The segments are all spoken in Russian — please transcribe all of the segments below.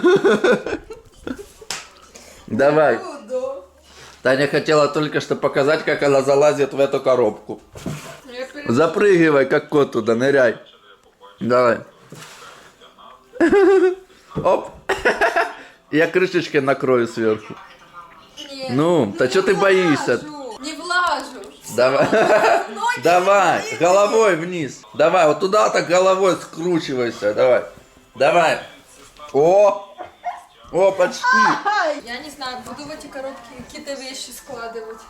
Давай. Таня хотела только что показать, как она залазит в эту коробку. Запрыгивай, как кот туда, ныряй. Давай. Оп. Я крышечкой накрою сверху. Нет. Ну, да не чё ты боишься? Не влажу. Давай. Ноги Давай, головой вниз. Давай, вот туда так головой скручивайся. Давай. Давай. О! О, почти. Я не знаю, буду в эти коробки какие-то вещи складывать.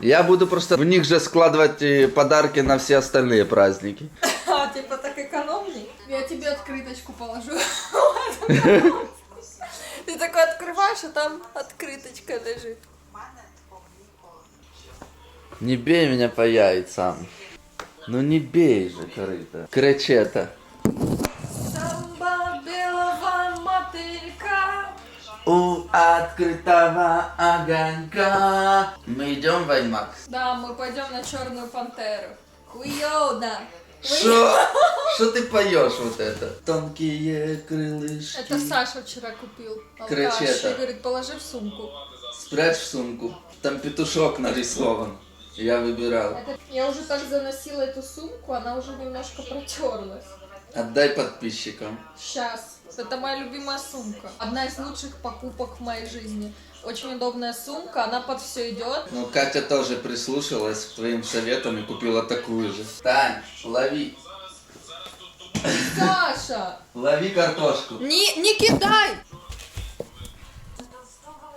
Я буду просто в них же складывать подарки на все остальные праздники. А, типа так экономней? Я тебе открыточку положу. Ты такой открываешь, а там открыточка лежит. Не бей меня по яйцам. Ну не бей же, корыто. Кречета. Открытого огонька. Мы идем в IMAX. Да, мы пойдем на черную пантеру. Уйода. Что? Что ты поешь вот это? Тонкие крылышки. Это Саша вчера купил. Кречета. И говорит, положи в сумку. Спрячь в сумку. Там петушок нарисован. Я выбирал. Это- Я уже так заносила эту сумку, она уже немножко протерлась. Отдай подписчикам. Сейчас. Это моя любимая сумка. Одна из лучших покупок в моей жизни. Очень удобная сумка, она под все идет. Ну, Катя тоже прислушалась к твоим советам и купила такую же. Тань, лови. Саша! Лови картошку. Не, не кидай!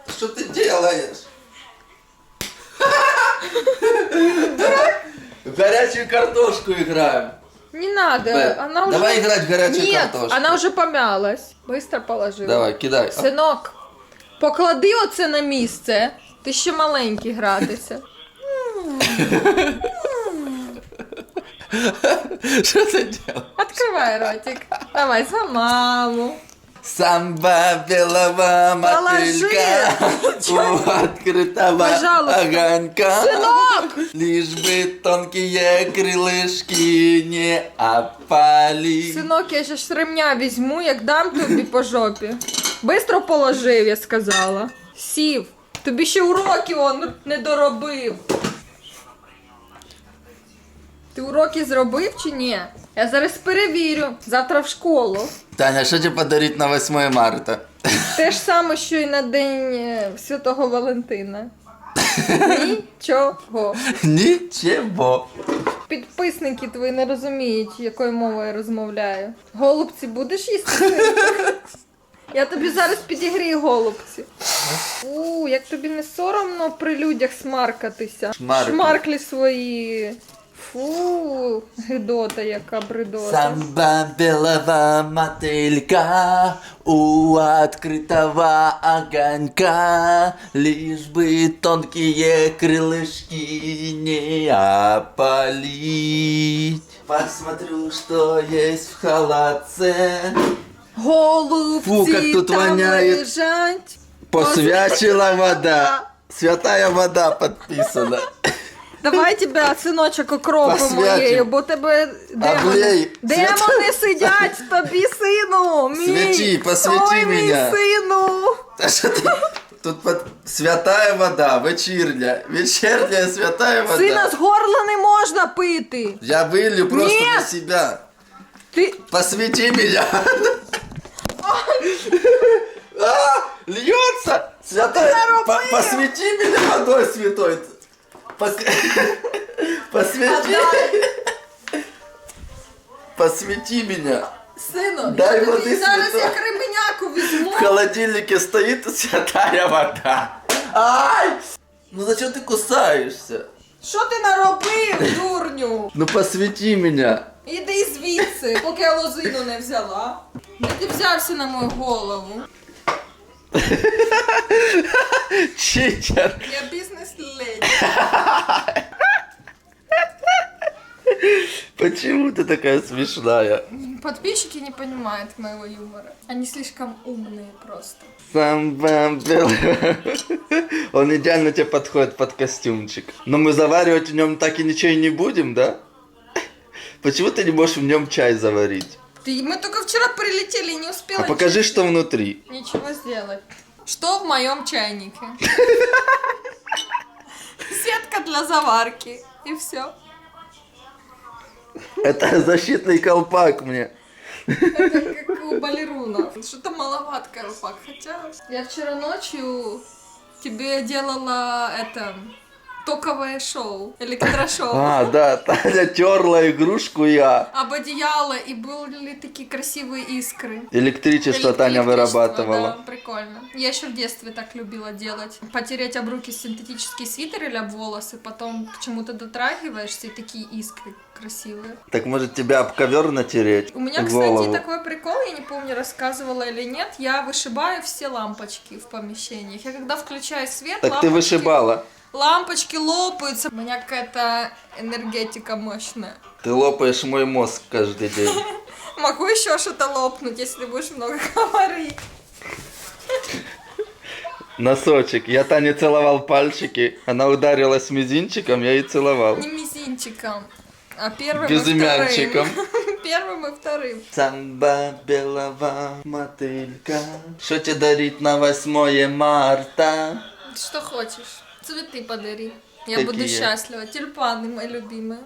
Что ты делаешь? В горячую картошку играем. Не надо, Б, она уже... давай играть в горячую Нет, картошку. она уже помялась. Быстро положила. Давай, кидай. Синок, поклади оце на місце. Ти ще маленький гратися. Что ты делаешь? Открывай ротик. Давай за маму. Самба белого мотылька у открытого Пожалуйста. огонька. Синок! Лишь бы тонкие крылышки не опали. Синок, я ще ремня візьму, як дам тобі по жопі. Бистро положив, я сказала. Сів. Тобі ще уроки он не доробив. Ти уроки зробив чи ні? Я зараз перевірю. Завтра в школу. Таня, что тебе подарить на 8 марта? Те ж саме, що і на День е, Святого Валентина. Нічого. Ничего. Підписники твої не розуміють, якою мовою я розмовляю. Голубці будеш їсти? Я тобі зараз підігрію голубці. У, як тобі не соромно при людях смаркатися. Шмаркли. Шмарклі свої. Фу, гидота, яка бредота. Самба белого мотылька у открытого огонька Лишь бы тонкие крылышки не опалить Посмотрю, что есть в халатце Голубці Фу, как тут там воняет. лежать. Посвячила вода Святая вода подписана Давай тебе, синочок, окропи Посвятим. моєю, бо тебе демони, Облей. демони сидять в тобі, сину. Мій. Святі, посвяти Ой, мій мене. сину. Та що ти? Тут под... святая вода, вечірня, вечірня святая вода. Сина з горла не можна пити. Я вылью просто Нет! на себя. Ти Посвети меня. А, льется! Святая, по- посвети меня водой святой. Пос- Посвети. Посвети меня. сину, Дай я тобі води зараз святої. як рибеняку візьму. В холодильнике стоит святая вода. Ай! Ну зачем ты кусаешься? Що ти наробив, дурню? Ну посвети меня. Іди звідси, поки я лозину не взяла. Де ти взявся на мою голову? Читер. Я бізнес-леді. Почему ты такая смешная? Подписчики не понимают моего юмора. Они слишком умные просто. Сам бам бел. Он идеально тебе подходит под костюмчик. Но мы заваривать в нем так и ничего и не будем, да? Почему ты не можешь в нем чай заварить? Ты мы только вчера прилетели и не успела А покажи, что внутри. ничего сделать. Что в моем чайнике? Сетка для заварки. И все. Это защитный колпак мне. Это как у балерунов. Что-то маловат колпак. Хотя я вчера ночью тебе делала это токовое шоу, электрошоу. А, да, Таня терла игрушку я. Об одеяло, и были такие красивые искры. Электричество Таня вырабатывала. Да, прикольно. Я еще в детстве так любила делать. Потереть об руки синтетический свитер или об волосы, потом к чему-то дотрагиваешься, и такие искры красивые. Так может тебя об ковер натереть? У меня, кстати, такой прикол, я не помню, рассказывала или нет, я вышибаю все лампочки в помещениях. Я когда включаю свет, Так ты лампочки- вышибала. Лампочки лопаются. У меня какая-то энергетика мощная. Ты лопаешь мой мозг каждый день. Могу еще что-то лопнуть, если будешь много говорить. Носочек. Я Тане целовал пальчики. Она ударилась мизинчиком, я ей целовал. Не мизинчиком, а первым Безымянчиком. и вторым. Первым и вторым. Самба белого мотылька. Что тебе дарить на 8 марта? Что хочешь? Цветы подари. Я Какие? буду счастлива. Тюльпаны мои любимые.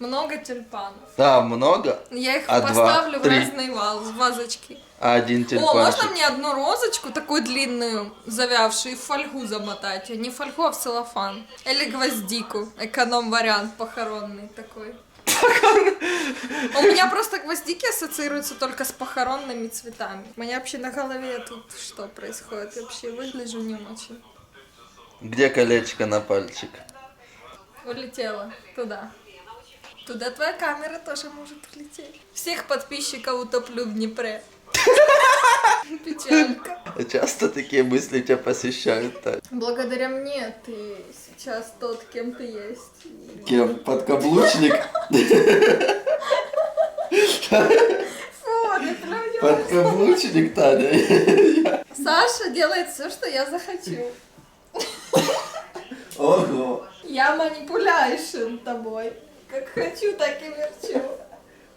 Много тюльпанов. Да, много. Я их А два, поставлю три. в разные ваз- вазочки. А один О, тюльпанчик. можно мне одну розочку, такую длинную, завявшую, и в фольгу замотать? Не в фольгу, а в целлофан. Или гвоздику. Эконом-вариант похоронный такой. У меня просто гвоздики ассоциируются только с похоронными цветами. У меня вообще на голове тут что происходит? Я вообще выгляжу не очень. Где колечко на пальчик? Улетела туда. Туда твоя камера тоже может улететь. Всех подписчиков утоплю в Днепре. Печалька. А Часто такие мысли тебя посещают, Тань? Благодаря мне ты сейчас тот, кем ты есть. Кем? Подкаблучник? Фу, ты. Подкаблучник, Таня. Саша делает все, что я захочу. Ого. Я манипуляйшн тобой. Как хочу, так и верчу.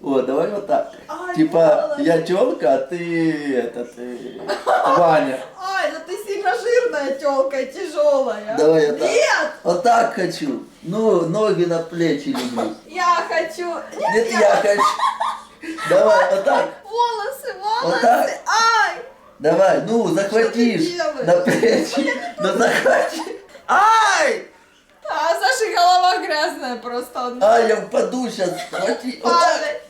О, давай вот так. Ай, Типа, молодец. я тёлка, а ты, это, ты, Ваня. Ай, да ты сильно жирная телка и тяжелая. Давай я так. Нет, Вот так хочу. Ну, ноги на плечи люблю. я хочу. Нет, Нет, я хочу. Давай, вот так. Волосы, волосы. Вот так. Ай, Давай, ну, захватишь делаешь? на плечи. Ну, захвати. Ай! а Саши голова грязная просто. Он... Ай, я упаду сейчас. Вот так. Падает.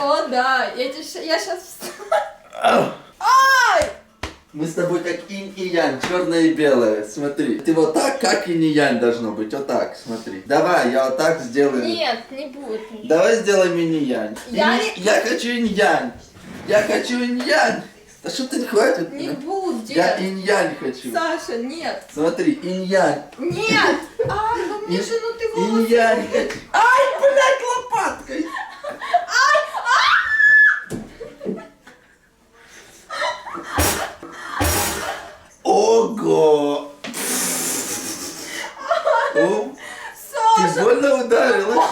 О, да, я, тебе ща- я сейчас... Ай! Мы с тобой как инь и янь, черное и белое. Смотри. Ты вот так, как инь и янь должно быть. Вот так, смотри. Давай, я вот так сделаю. Нет, не будет. Давай сделаем инь-янь. Я Инь- я хочу инь-янь. Я хочу инь-янь. Да что ты не хватит? Не мне? будет. Я инь-янь хочу. Саша, нет. Смотри, инь-янь. Нет! Ай, ну мне же, ну ты волосы... Инь-янь хочу. Ай, блядь, лопаткой. Ого! О, Ты Саша, больно ударила?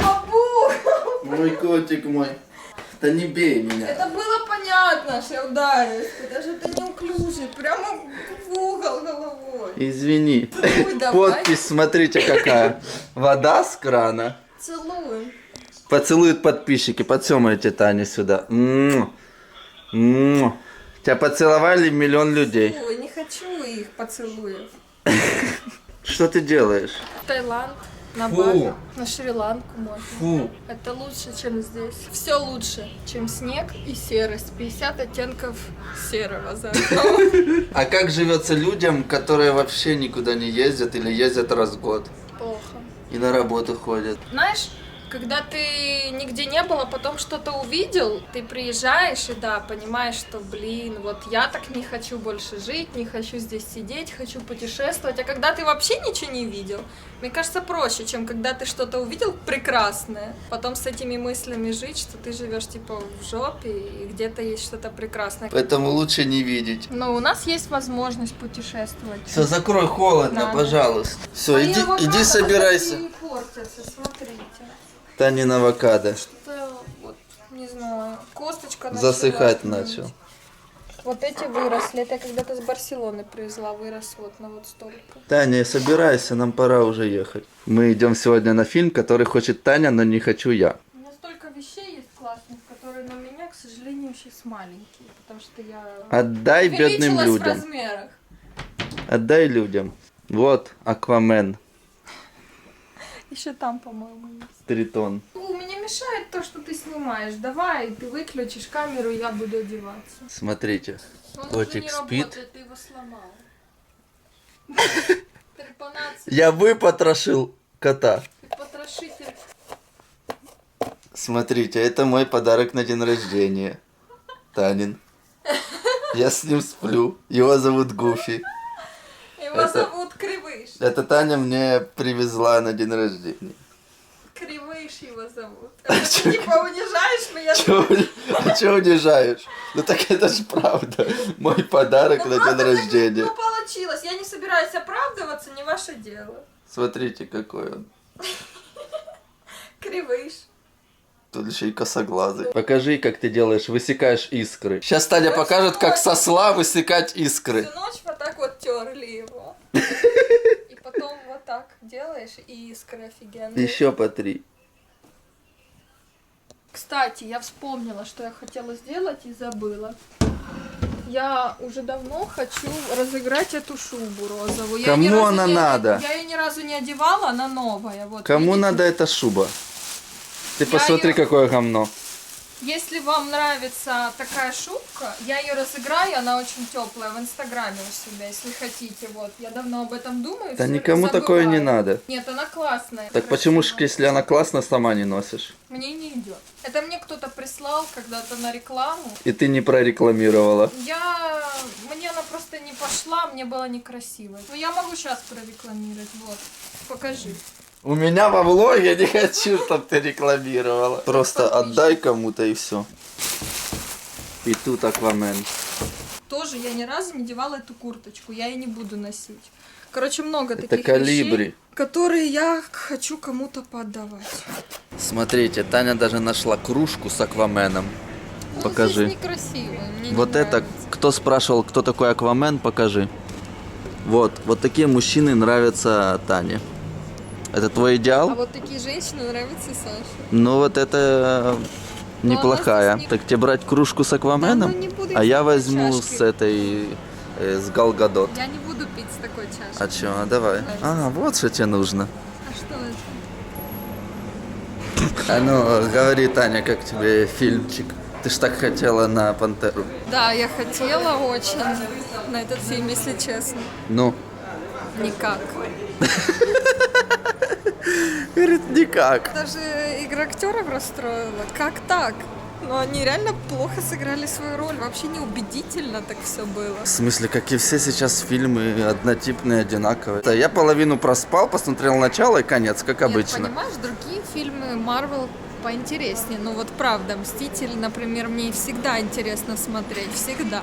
обух! Мой котик мой. Да не бей меня. Это было понятно, что я ударилась. Даже ты неуклюжий, прямо в угол головой. Извини. Ой, давай. Подпись, смотрите какая. Вода с крана. Целую. Поцелуют подписчики. Подсемайте Тане сюда. М. М. Тебя поцеловали миллион людей. Ой, не хочу их поцелуев. Что ты делаешь? Таиланд, на Фу. Бали, на Шри-Ланку можно. Фу. Это лучше, чем здесь. Все лучше, чем снег и серость. 50 оттенков серого за. А как живется людям, которые вообще никуда не ездят или ездят раз в год Плохо. и на работу ходят? Знаешь, когда ты нигде не был, а потом что-то увидел, ты приезжаешь и да, понимаешь, что, блин, вот я так не хочу больше жить, не хочу здесь сидеть, хочу путешествовать. А когда ты вообще ничего не видел, мне кажется, проще, чем когда ты что-то увидел прекрасное, потом с этими мыслями жить, что ты живешь типа в жопе и где-то есть что-то прекрасное. Поэтому лучше не видеть. Но у нас есть возможность путешествовать. Все, закрой холодно, Надо. пожалуйста. Все, Мои иди, иди собирайся. портятся, смотрите. Танин авокадо. Что-то вот не знаю. Косточка начала Засыхать начал. Вот эти выросли. Это я когда-то с Барселоны привезла. Вырос вот на вот столько. Таня, собирайся, нам пора уже ехать. Мы идем сегодня на фильм, который хочет Таня, но не хочу я. У меня столько вещей есть классных, которые на меня, к сожалению, сейчас маленькие. Потому что я Отдай бедным увеличилась в людям. размерах. Отдай людям. Вот Аквамен, Еще там, по-моему, есть. Тритон. У меня мешает то, что ты снимаешь. Давай, ты выключишь камеру, я буду одеваться. Смотрите. Он Котик уже не спит. работает, ты его сломал. Трепанация, Я выпотрошил кота. ты потрошитель. Смотрите, это мой подарок на день рождения. Танин. Я с ним сплю. Его зовут Гуфи. Его Это- зовут. Это Таня мне привезла на день рождения. Кривыш его зовут. Это ты типа унижаешь меня? Чего, а чего унижаешь? Ну так это же правда. Мой подарок Ну, на день рождения. Ну получилось. Я не собираюсь оправдываться, не ваше дело. Смотрите, какой он. Кривыш. Тут еще и косоглазый. Покажи, как ты делаешь, высекаешь искры. Сейчас Таня Ой, покажет, как сосла высекать искры. Всю ночь вот так вот терли его. И потом вот так делаешь, и искры офигенные. Еще по три. Кстати, я вспомнила, что я хотела сделать и забыла. Я уже давно хочу разыграть эту шубу розовую. Я Кому ни разу она не- надо? Я ее ни разу не одевала, она новая. Вот, Кому видите? надо эта шуба? Ты Я посмотри, её- какое говно. Если вам нравится такая шубка, я ее разыграю, она очень теплая в инстаграме у себя, если хотите. Вот, я давно об этом думаю. Да никому такое не надо. Нет, она классная. Так почему ж, красивая. если она классная, сама не носишь? Мне не идет. Это мне кто-то прислал когда-то на рекламу. И ты не прорекламировала. Я... Мне она просто не пошла, мне было некрасиво. Но я могу сейчас прорекламировать, вот. Покажи. У меня во влоге не хочу, чтобы ты рекламировала. Просто отдай кому-то и все. И тут Аквамен. Тоже я ни разу не девала эту курточку, я ее не буду носить. Короче, много Это таких калибри. вещей, которые я хочу кому-то поотдавать. Смотрите, Таня даже нашла кружку с Акваменом. Ну, Покажи. здесь некрасиво, мне не Вот это, нравится. кто спрашивал, кто такой Аквамен, покажи. Вот, вот такие мужчины нравятся Тане. Это твой А идеал? вот такие женщины нравятся Саше. Ну вот это Ну, неплохая. не- Так тебе брать кружку с Да, Акваменом? ну, не буду а я возьму чашки. с этой, э, с Галгадот. Я не буду пить с такой чашки. А чё, а давай. А, вот что тебе нужно. А что это? А ну, говори, Таня, как тебе фильмчик? Ты ж так хотела на Пантеру. Да, я хотела очень на этот фильм, если честно. Ну, Никак. никак. Даже игра актеров расстроила. Как так? Ну, они реально плохо сыграли свою роль. Вообще неубедительно так все было. В смысле, как и все сейчас фильмы однотипные, одинаковые. Да, Я половину проспал, посмотрел начало и конец, как Нет, обычно. понимаешь, другие фильмы Марвел поинтереснее. Ну вот правда, Мстители, например, мне всегда интересно смотреть. Всегда.